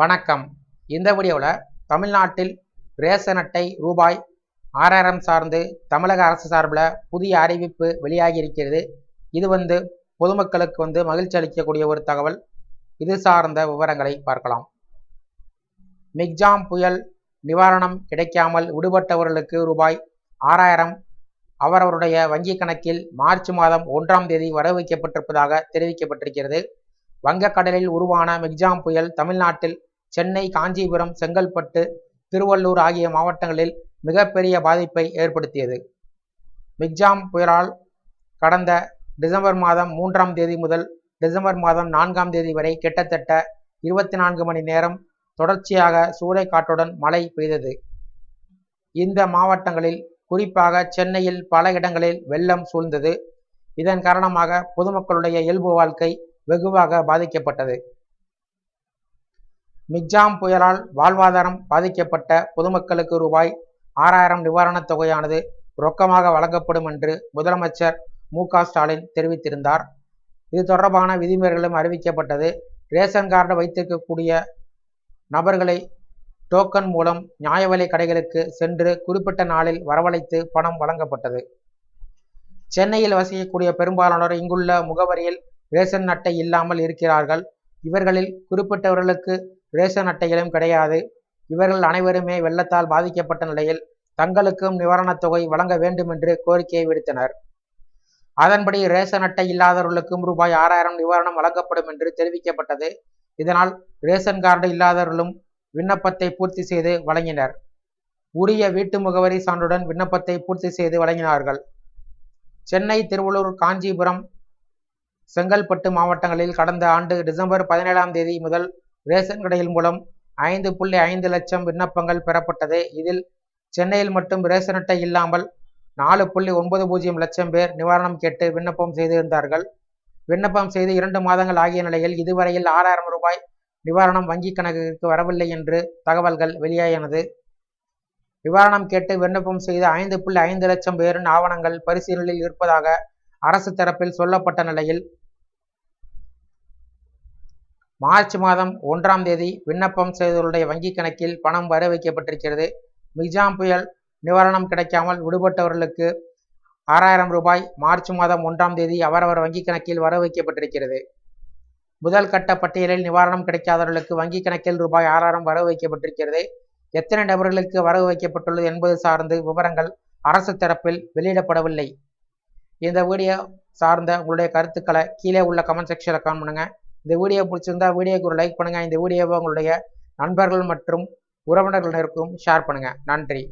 வணக்கம். இந்த வீடியோவில் தமிழ்நாட்டில் ரேஷன் அட்டை ரூபாய் ஆறாயிரம் சார்ந்து தமிழக அரசு சார்பில் புதிய அறிவிப்பு வெளியாகி இருக்கிறது இது வந்து பொதுமக்களுக்கு வந்து மகிழ்ச்சி அளிக்கக்கூடிய ஒரு தகவல். இது சார்ந்த விவரங்களை பார்க்கலாம். மிக்ஜாம் புயல் நிவாரணம் கிடைக்காமல் விடுபட்டவர்களுக்கு ரூபாய் ஆறாயிரம் அவரவருடைய வங்கி கணக்கில் மார்ச் மாதம் ஒன்றாம் தேதி வரவு வைக்கப்பட்டிருப்பதாக தெரிவிக்கப்பட்டிருக்கிறது. வங்கக்கடலில் உருவான மிக்ஜாம் புயல் தமிழ்நாட்டில் சென்னை காஞ்சிபுரம் செங்கல்பட்டு திருவள்ளூர் ஆகிய மாவட்டங்களில் மிகப்பெரிய பாதிப்பை ஏற்படுத்தியது. மிக்ஜாம் புயலால் கடந்த டிசம்பர் மாதம் மூன்றாம் தேதி முதல் டிசம்பர் மாதம் நான்காம் தேதி வரை கிட்டத்தட்ட இருபத்தி நான்கு மணி நேரம் தொடர்ச்சியாக சூறைக்காற்றுடன் மழை பெய்தது. இந்த மாவட்டங்களில் குறிப்பாக சென்னையில் பல இடங்களில் வெள்ளம் சூழ்ந்தது. இதன் காரணமாக பொதுமக்களுடைய இயல்பு வாழ்க்கை வெகுவாக பாதிக்கப்பட்டது. மிக்ஜாம் புயலால் வாழ்வாதாரம் பாதிக்கப்பட்ட பொதுமக்களுக்கு ரூபாய் ஆறாயிரம் நிவாரணத் தொகையானது ரொக்கமாக வழங்கப்படும் என்று முதலமைச்சர் மு ஸ்டாலின் தெரிவித்திருந்தார். இது தொடர்பான விதிமுறைகளும் அறிவிக்கப்பட்டது. ரேஷன் கார்டு வைத்திருக்கக்கூடிய நபர்களை டோக்கன் மூலம் நியாய விலை கடைகளுக்கு சென்று குறிப்பிட்ட நாளில் வரவழைத்து பணம் வழங்கப்பட்டது. சென்னையில் வசிக்கக்கூடிய பெரும்பாலானோர் இங்குள்ள முகவரியில் ரேஷன் அட்டை இல்லாமல் இருக்கிறார்கள். இவர்களில் குறிப்பிட்டவர்களுக்கு ரேஷன் அட்டைகளும் கிடையாது. இவர்கள் அனைவருமே வெள்ளத்தால் பாதிக்கப்பட்ட நிலையில் தங்களுக்கும் நிவாரணத் தொகை வழங்க வேண்டும் என்று கோரிக்கையை விடுத்தனர். அதன்படி ரேஷன் அட்டை இல்லாதவர்களுக்கும் ரூபாய் ஆறாயிரம் நிவாரணம் வழங்கப்படும் என்று தெரிவிக்கப்பட்டது. இதனால் ரேஷன் கார்டு இல்லாதவர்களும் விண்ணப்பத்தை பூர்த்தி செய்து வழங்கினர். உரிய வீட்டு முகவரி சான்றுடன் விண்ணப்பத்தை பூர்த்தி செய்து வழங்கினார்கள். சென்னை திருவள்ளூர் காஞ்சிபுரம் செங்கல்பட்டு மாவட்டங்களில் கடந்த ஆண்டு டிசம்பர் பதினேழாம் தேதி முதல் ரேஷன் கடைகள் மூலம் ஐந்து புள்ளி ஐந்து லட்சம் விண்ணப்பங்கள் பெறப்பட்டது. இதில் சென்னையில் மட்டும் ரேஷன் அட்டை இல்லாமல் நாலு புள்ளி ஒன்பது பூஜ்ஜியம் லட்சம் பேர் நிவாரணம் கேட்டு விண்ணப்பம் செய்திருந்தார்கள். விண்ணப்பம் செய்து இரண்டு மாதங்கள் ஆகிய நிலையில் இதுவரையில் ஆறாயிரம் ரூபாய் நிவாரணம் வங்கி கணக்குக்கு வரவில்லை என்று தகவல்கள் வெளியாகினது நிவாரணம் கேட்டு விண்ணப்பம் செய்த ஐந்து புள்ளி ஐந்து லட்சம் பேரின் ஆவணங்கள் பரிசீலனையில் இருப்பதாக அரசு தரப்பில் சொல்லப்பட்ட நிலையில் மார்ச் மாதம் ஒன்றாம் தேதி விண்ணப்பம் செய்தவருடைய வங்கிக் கணக்கில் பணம் வர வைக்கப்பட்டிருக்கிறது மிக்ஜாம் புயல் நிவாரணம் கிடைக்காமல் விடுபட்டவர்களுக்கு ஆறாயிரம் ரூபாய் மார்ச் மாதம் ஒன்றாம் தேதி அவரவர் வங்கிக் கணக்கில் வர வைக்கப்பட்டிருக்கிறது முதல் கட்ட பட்டியலில் நிவாரணம் கிடைக்காதவர்களுக்கு வங்கி கணக்கில் ரூபாய் ஆறாயிரம் வரவு வைக்கப்பட்டிருக்கிறது எத்தனை நபர்களுக்கு வரவு வைக்கப்பட்டுள்ளது என்பது சார்ந்து விவரங்கள் அரசு தரப்பில் வெளியிடப்படவில்லை. இந்த வீடியோ சார்ந்த உங்களுடைய கருத்துக்களை கீழே உள்ள கமெண்ட் செக்ஷனில் கமெண்ட் இந்த வீடியோ பிடிச்சிருந்தா வீடியோக்கு ஒரு லைக் பண்ணுங்கள் இந்த வீடியோவை உங்களுடைய நண்பர்கள் மற்றும் உறவினர்களுக்கும் ஷேர் பண்ணுங்கள் நன்றி.